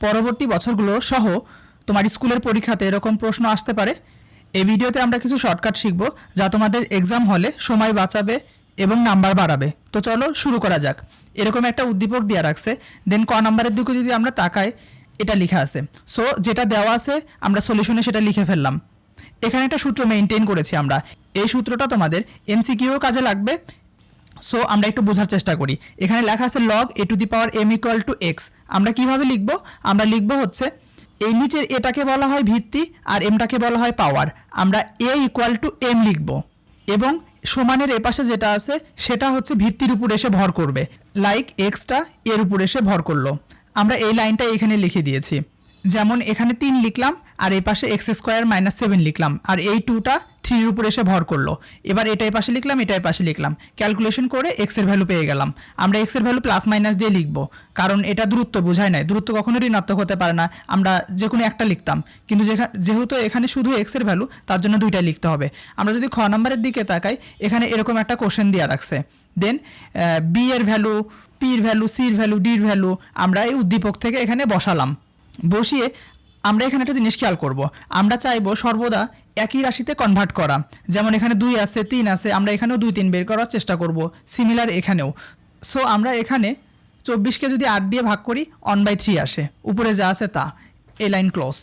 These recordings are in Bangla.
পরবর্তী বছরগুলো সহ তোমার স্কুলের পরীক্ষাতে এরকম প্রশ্ন আসতে পারে। এই ভিডিওতে আমরা কিছু শর্টকাট শিখব যা তোমাদের এক্সাম হলে সময় বাঁচাবে এবং নাম্বার বাড়াবে। তো চলো শুরু করা যাক। এরকম একটা উদ্দীপক দেওয়া রাখছে। দেন ক নাম্বারের দিকে যদি আমরা তাকাই, এটা লেখা আছে। সো যেটা দেওয়া আছে, আমরা সলিউশনে সেটা লিখে ফেললাম। এখানে একটা সূত্র মেনটেন করেছি আমরা। এই সূত্রটা তোমাদের এমসিকিউ কাজে লাগবে। সো আমরা একটু বোঝার চেষ্টা করি। এখানে লেখা আছে log a to the power m equal to x আমরা কীভাবে লিখব? আমরা লিখব হচ্ছে, এই নিচের এটাকে বলা হয় ভিত্তি আর এমটাকে বলা হয় পাওয়ার আমরা এ ইকুয়াল টু এম লিখব এবং সমানের এপাশে যেটা আছে, সেটা হচ্ছে ভিত্তির উপর এসে ভর করবে। লাইক এক্সটা এর উপর এসে ভর করল। আমরা এই লাইনটা এখানে লিখে দিয়েছি। যেমন এখানে তিন লিখলাম আর এই পাশে এক্স স্কোয়ার মাইনাস সেভেন লিখলাম। আর এই টুটা থ্রির উপর এসে ভর করল। এবার এটাই পাশে লিখলাম, এটাই পাশে লিখলাম। ক্যালকুলেশন করে এক্সের ভ্যালু পেয়ে গেলাম। আমরা এক্সের ভ্যালু প্লাস মাইনাস দিয়ে লিখব, কারণ এটা দূরত্ব বোঝায় নাই। দূরত্ব কখনো ঋণাত্মক হতে পারে না। আমরা যে কোনো একটা লিখতাম। কিন্তু যেহেতু এখানে শুধু এক্সের ভ্যালু, তার জন্য দুইটাই লিখতে হবে। আমরা যদি খ নম্বরের দিকে তাকাই, এখানে এরকম একটা কোশ্চেন দেওয়া রাখছে। দেন বি এর ভ্যালু পির ভ্যালু সির ভ্যালু ডির ভ্যালু, আমরা এই উদ্দীপক থেকে এখানে বসালাম। বসিয়ে আমরা এখানে একটা জিনিস খেয়াল করব। আমরা চাইব সর্বদা একই রাশিতে কনভার্ট করা। যেমন এখানে দুই আছে, তিন আছে, আমরা এখানেও দুই, তিন বের করার চেষ্টা করব। সিমিলার এখানেও। সো আমরা এখানে চব্বিশকে যদি আট দিয়ে ভাগ করি অন বাই থ্রি আসে। উপরে যা আছে তা। এ লাইন ক্লোজ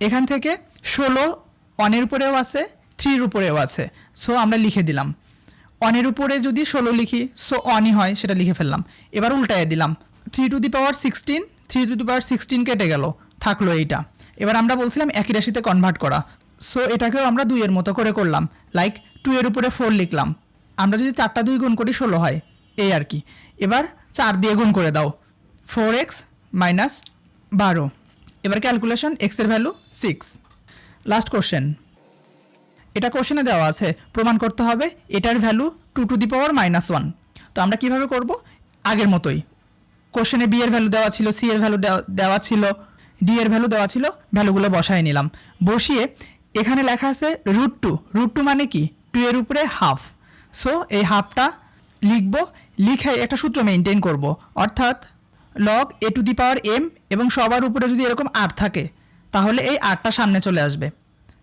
এখান থেকে ষোলো অনের উপরেও আছে থ্রির উপরেও আছে। সো আমরা লিখে দিলাম। অনের উপরে যদি ষোলো লিখি সো অনই হয়, সেটা লিখে ফেললাম। এবার উল্টায় দিলাম। Three to the power sixteen three to the power sixteen কেটে গেল। থাকল এইটা। এবার আমরা বলছিলাম একই রাশিতে কনভার্ট করা। সো এটাকেও আমরা দুইয়ের মতো করে করলাম। লাইক টু এর উপরে ফোর লিখলাম। আমরা যদি চারটা দুই গুণ করি, ষোলো হয়। এই আর কি। এবার চার দিয়ে গুণ করে দাও। ফোর এক্স মাইনাস বারো। এবার ক্যালকুলেশন এক্সের ভ্যালু সিক্স লাস্ট কোশ্চেন এটা কোশ্চেনে দেওয়া আছে। প্রমাণ করতে হবে, এটার value two to the power minus one তো আমরা কীভাবে করব? আগের মতোই। কোশ্চেনে বি এর ভ্যালু দেওয়া ছিল সি এর ভ্যালু দেওয়া ছিল। ডি এর ভ্যালু দেওয়া ছিল ভ্যালুগুলো বসায় নিলাম। বসিয়ে এখানে লেখা আছে রুট টু রুট টু মানে কি? টু এর উপরে হাফ সো এই হাফটা লিখব, লিখে একটা সূত্র মেনটেন করব। অর্থাৎ log a to the power m এবং সবার উপরে যদি এরকম আট থাকে, তাহলে এই আটটা সামনে চলে আসবে।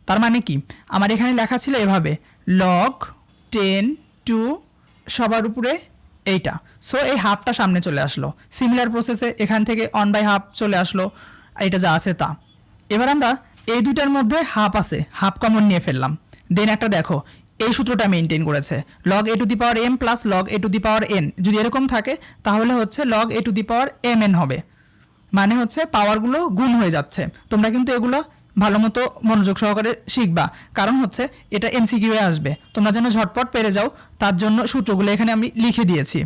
তার মানে কি? আমার এখানে লেখা ছিল এভাবে লগ টেন টু সবার উপরে এইটা। সো এই হাফটা সামনে চলে আসলো। সিমিলার প্রসেসে এখান থেকে অন বাই হাফ চলে আসলো। এটা যা আছে তা। এবার আমরা এই দুটার মধ্যে হাফ আছে হাফ কমন নিয়ে ফেললাম। দেন একটা দেখো, এই সূত্রটা মেনটেন করেছে। Log a to the power m plus log a to the power n যদি এরকম থাকে, তাহলে হচ্ছে log a to the power m n হবে। মানে হচ্ছে পাওয়ারগুলো গুণ হয়ে যাচ্ছে। তোমরা কিন্তু এগুলো ভালো মতো মনোযোগ সহকারে শিখবা। কারণ হচ্ছে এটা এমসিকিউ এ আসবে। তোমরা যেন ঝটপট পেরে যাও, তার জন্য সূত্রগুলো এখানে আমি লিখে দিয়েছি।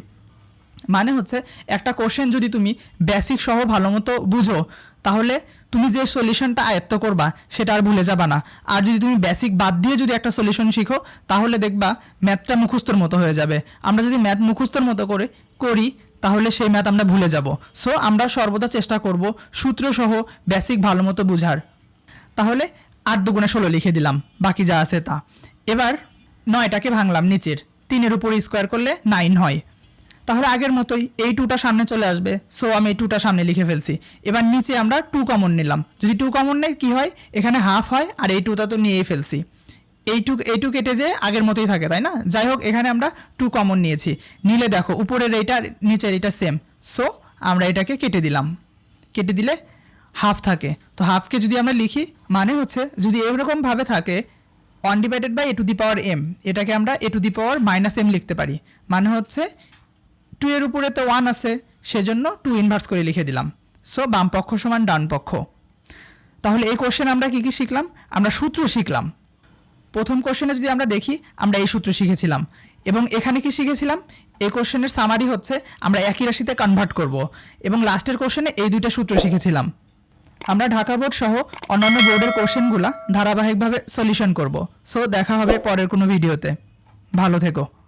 মানে হচ্ছে একটা কোশ্চেন যদি তুমি বেসিক সহ ভালো মতো বুঝো, তাহলে তুমি যে সলিউশনটা আয়ত্ত করবা, সেটা আর ভুলে যাবা না। আর যদি তুমি বেসিক বাদ দিয়ে যদি একটা সলিউশন শিখো, তাহলে দেখবা ম্যাথটা মুখস্থর মতো হয়ে যাবে। আমরা যদি ম্যাথ মুখস্থর মতো করে করি, তাহলে সেই ম্যাথ আমরা ভুলে যাব। সো আমরা সর্বদা চেষ্টা করব সূত্র সহ বেসিক ভালো মতো বুঝার। তাহলে আট দুগুণে ষোলো লিখে দিলাম, বাকি যা আছে তা। এবার নয়টাকে ভাঙলাম নিচের। তিনের উপর স্কোয়ার করলে নাইন হয়। তাহলে আগের মতোই এই টুটা সামনে চলে আসবে। সো আমি এই টুটা সামনে লিখে ফেলছি। এবার নিচে আমরা টু কমন নিলাম। যদি টু কমন নেই, কী হয়? এখানে হাফ হয়, আর এই টুটা তো নিয়েই ফেলছি। এইটু এইটু কেটে যে আগের মতোই থাকে, তাই না? যাই হোক, এখানে আমরা টু কমন নিয়েছি। নিলে দেখো, উপরের এইটা নিচের এইটা সেম সো আমরা এটাকে কেটে দিলাম। কেটে দিলে হাফ থাকে। তো হাফকে যদি আমরা লিখি মানে হচ্ছে যদি এরকমভাবে থাকে one divided by a to the power m এটাকে আমরা a to the power minus m লিখতে পারি। মানে হচ্ছে টু এর উপরে তো ওয়ান আছে, সেজন্য টু ইনভার্স করে লিখে দিলাম। সো বাম পক্ষ সমান ডান পক্ষ। তাহলে এই কোশ্চেন আমরা কি কি শিখলাম? আমরা সূত্র শিখলাম। প্রথম কোশ্চেনে যদি আমরা দেখি, আমরা এই সূত্র শিখেছিলাম। এবং এখানে কি শিখেছিলাম? এই কোশ্চেনের সামারি হচ্ছে, আমরা একই রাশিতে কনভার্ট করব। এবং লাস্টের কোশ্চেনে এই দুইটা সূত্র শিখেছিলাম। আমরা ঢাকা বোর্ড সহ অন্যান্য বোর্ডের কোশ্চেনগুলো ধারাবাহিকভাবে সলিউশন করব। সো দেখা হবে পরের কোনো ভিডিওতে ভালো থেকো।